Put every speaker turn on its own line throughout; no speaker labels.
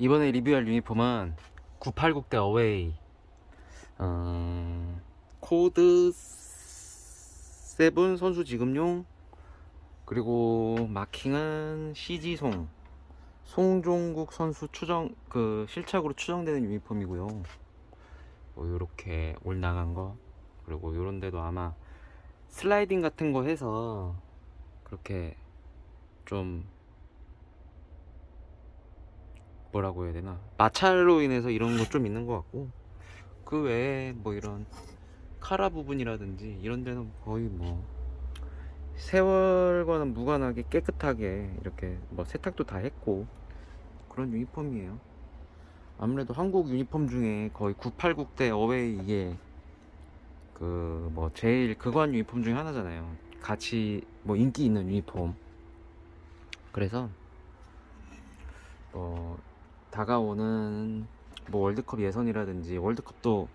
이번에 리뷰할 유니폼은 986대 어웨이. 어, 코드 7 선수 지급용 그리고 마킹은 CG송. 송종국 선수 추정 그 실착으로 추정되는 유니폼이고요. 뭐 요렇게 올 나간 거 그리고 요런 데도 아마 슬라이딩 같은 거 해서 그렇게 좀 뭐라고 해야 되나? 마찰로 인해서 이런 거 좀 있는 것 같고 그 외에 뭐 이런 카라 부분이라든지 이런 데는 거의 뭐 세월과는 무관하게 깨끗하게 이렇게 뭐 세탁도 다 했고 그런 유니폼이에요. 아무래도 한국 유니폼 중에 거의 986대 어웨이 이게 그 뭐 제일 극한 유니폼 중에 하나잖아요. 같이 뭐 인기 있는 유니폼. 그래서 뭐 다가오는 뭐 월드컵 예선이라든지 월드컵도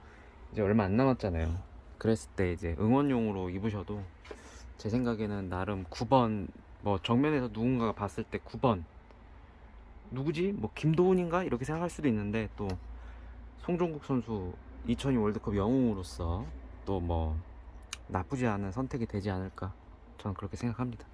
이제 얼마 안 남았잖아요. 그랬을 때 이제 응원용으로 입으셔도 제 생각에는 나름 9번 뭐 정면에서 누군가가 봤을 때 9번 누구지? 뭐 김도훈인가? 이렇게 생각할 수도 있는데 또 송종국 선수 2002 월드컵 영웅으로서 또 뭐 나쁘지 않은 선택이 되지 않을까 저는 그렇게 생각합니다.